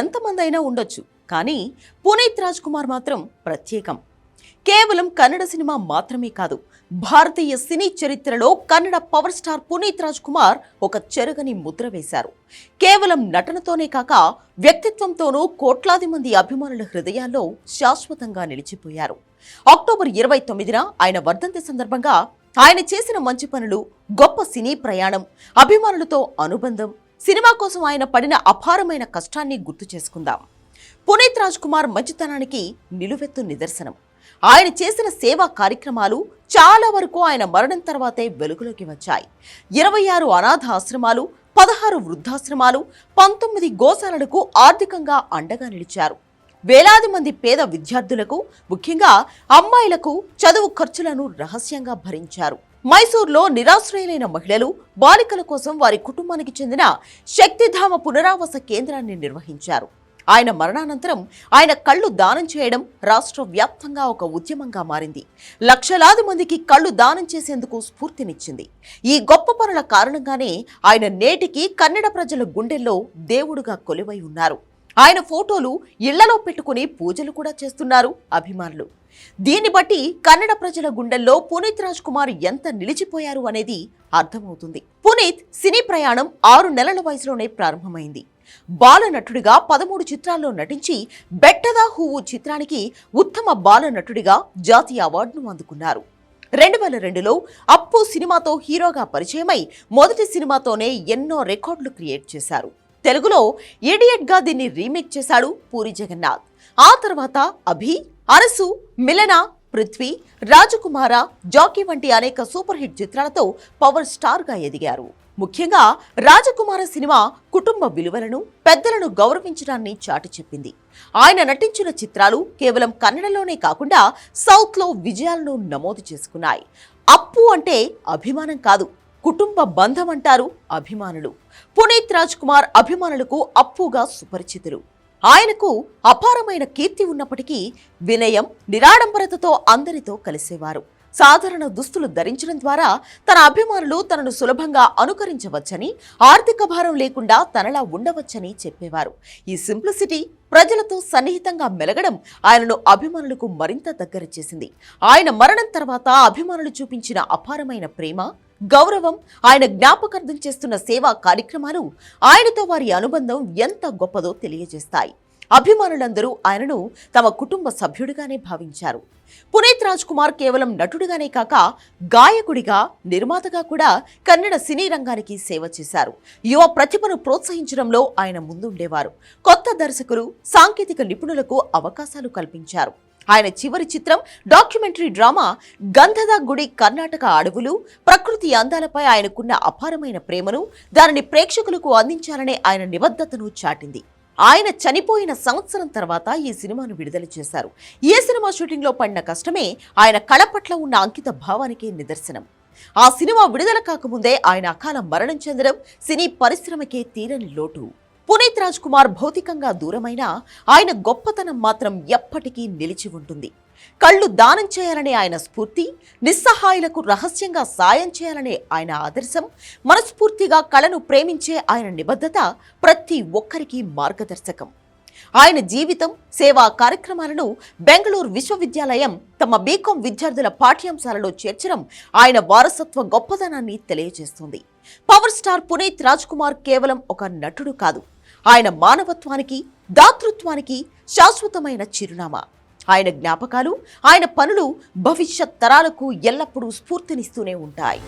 ఎంతమంది అయినా ఉండొచ్చు. కానీ పునీత్ రాజ్ కుమార్ మాత్రం ప్రత్యేకం. కేవలం కన్నడ సినిమా మాత్రమే కాదు భారతీయ సినీ చరిత్రలో కన్నడ పవర్ స్టార్ పునీత్ రాజ్ కుమార్ ఒక చెరగని ముద్ర వేశారు. కేవలం నటనతోనే కాక వ్యక్తిత్వంతోనూ కోట్లాది మంది అభిమానుల హృదయాల్లో శాశ్వతంగా నిలిచిపోయారు. అక్టోబర్ ఇరవై తొమ్మిదిన ఆయన వర్ధంతి సందర్భంగా ఆయన చేసిన మంచి పనులు గొప్ప సినీ ప్రయాణం అభిమానులతో అనుబంధం సినిమా కోసం ఆయన పడిన అపారమైన కష్టాన్ని గుర్తు చేసుకుందాం. పునీత్ రాజ్ కుమార్ మంచితనానికి నిలువెత్తు నిదర్శనం. ఆయన చేసిన సేవా కార్యక్రమాలు చాలా వరకు ఆయన మరణం తర్వాతే వెలుగులోకి వచ్చాయి. ఇరవై ఆరు అనాథ ఆశ్రమాలు పదహారు వృద్ధాశ్రమాలు పంతొమ్మిది గోశాలలకు ఆర్థికంగా అండగా నిలిచారు. వేలాది మంది పేద విద్యార్థులకు ముఖ్యంగా అమ్మాయిలకు చదువు ఖర్చులను రహస్యంగా భరించారు. మైసూర్లో నిరాశ్రయులైన మహిళలు బాలికల కోసం వారి కుటుంబానికి చెందిన శక్తిధామ పునరావాస కేంద్రాన్ని నిర్వహించారు. ఆయన మరణానంతరం ఆయన కళ్ళు దానం చేయడం రాష్ట్ర వ్యాప్తంగా ఒక ఉద్యమంగా మారింది. లక్షలాది మందికి కళ్ళు దానం చేసేందుకు స్ఫూర్తినిచ్చింది. ఈ గొప్ప పనుల కారణంగానే ఆయన నేటికి కన్నడ ప్రజల గుండెల్లో దేవుడుగా కొలువై ఉన్నారు. ఆయన ఫోటోలు ఇళ్ళలో పెట్టుకుని పూజలు కూడా చేస్తున్నారు అభిమానులు. దీన్ని బట్టి కన్నడ ప్రజల గుండెల్లో పునీత్ రాజ్ కుమార్ ఎంత నిలిచిపోయారు అనేది అర్థమవుతుంది. పునీత్ సినీ ప్రయాణం ఆరు నెలల వయసులోనే ప్రారంభమైంది. బాల నటుడిగా పదమూడు చిత్రాల్లో నటించి బెట్టదా హువు చిత్రానికి ఉత్తమ బాల నటుడిగా జాతీయ అవార్డును అందుకున్నారు. రెండు వేల రెండులో అప్పు సినిమాతో హీరోగా పరిచయమై మొదటి సినిమాతోనే ఎన్నో రికార్డులు క్రియేట్ చేశారు. తెలుగులో ఇడియట్గా దీన్ని రీమేక్ చేశాడు పూరి జగన్నాథ్. ఆ తర్వాత అభి అరసు మిలన పృథ్వీ రాజకుమార జాకీ వంటి అనేక సూపర్ హిట్ చిత్రాలతో పవర్ స్టార్గా ఎదిగారు. ముఖ్యంగా రాజకుమార సినిమా కుటుంబ విలువలను పెద్దలను గౌరవించడాన్ని చాటి చెప్పింది. ఆయన నటించిన చిత్రాలు కేవలం కన్నడలోనే కాకుండా సౌత్లో విజయాలను నమోదు చేసుకున్నాయి. అప్పు అంటే అభిమానం కాదు కుటుంబ బంధం అంటారు అభిమానులు. పునీత్ రాజ్ కుమార్ అభిమానులకు అప్పుగా సుపరిచితులు. ఆయనకు అపారమైన కీర్తి ఉన్నప్పటికీ వినయం నిరాడంబరతతో అందరితో కలిసేవారు. సాధారణ దుస్తులు ధరించడం ద్వారా తన అభిమానులు తనను సులభంగా అనుకరించవచ్చని ఆర్థిక భారం లేకుండా తనలా ఉండవచ్చని చెప్పేవారు. ఈ సింప్లిసిటీ ప్రజలతో సన్నిహితంగా మెలగడం ఆయనను అభిమానులకు మరింత దగ్గర చేసింది. ఆయన మరణం తర్వాత అభిమానులు చూపించిన అపారమైన ప్రేమ గౌరవం ఆయన జ్ఞాపకార్థం చేస్తున్న సేవా కార్యక్రమాలు ఆయనతో వారి అనుబంధం ఎంత గొప్పదో తెలియజేస్తాయి. అభిమానులందరూ ఆయనను తమ కుటుంబ సభ్యుడిగానే భావించారు. పునీత్ రాజ్ కుమార్ కేవలం నటుడిగానే కాక గాయకుడిగా నిర్మాతగా కూడా కన్నడ సినీ రంగానికి సేవ చేశారు. యువ ప్రతిభను ప్రోత్సహించడంలో ఆయన ముందుండేవారు. కొత్త దర్శకులు సాంకేతిక నిపుణులకు అవకాశాలు కల్పించారు. ఆయన చివరి చిత్రం డాక్యుమెంటరీ డ్రామా గంధద గుడి కర్ణాటక అడవులు ప్రకృతి అందాలపై ఆయనకున్న అపారమైన ప్రేమను దానిని ప్రేక్షకులకు అందించాలనే ఆయన నిబద్ధతను చాటింది. ఆయన చనిపోయిన సంవత్సరం తర్వాత ఈ సినిమాను విడుదల చేశారు. ఏ సినిమా షూటింగ్లో పడిన కష్టమే ఆయన కళ పట్ల ఉన్న అంకిత భావానికి నిదర్శనం. ఆ సినిమా విడుదల కాకముందే ఆయన అకాల మరణం చెందడం సినీ పరిశ్రమకే తీరని లోటు. పునీత్ రాజ్ కుమార్ భౌతికంగా దూరమైన ఆయన గొప్పతనం మాత్రం ఎప్పటికీ నిలిచి ఉంటుంది. కళ్ళు దానం చేయాలనే ఆయన స్ఫూర్తి నిస్సహాయులకు రహస్యంగా సాయం చేయాలనే ఆయన ఆదర్శం మనస్ఫూర్తిగా కళను ప్రేమించే ఆయన నిబద్ధత ప్రతి ఒక్కరికి మార్గదర్శకం. ఆయన జీవితం సేవా కార్యక్రమాలను బెంగళూరు విశ్వవిద్యాలయం తమ బీకాం విద్యార్థుల పాఠ్యాంశాలలో చేర్చడం ఆయన వారసత్వ గొప్పదనాన్ని తెలియజేస్తుంది. పవర్ స్టార్ పునీత్ రాజ్ కుమార్ కేవలం ఒక నటుడు కాదు ఆయన మానవత్వానికి దాతృత్వానికి శాశ్వతమైన చిరునామా. ఆయన జ్ఞాపకాలు ఆయన పనులు భవిష్యత్ తరాలకు ఎల్లప్పుడూ స్ఫూర్తినిస్తూనే ఉంటాయి.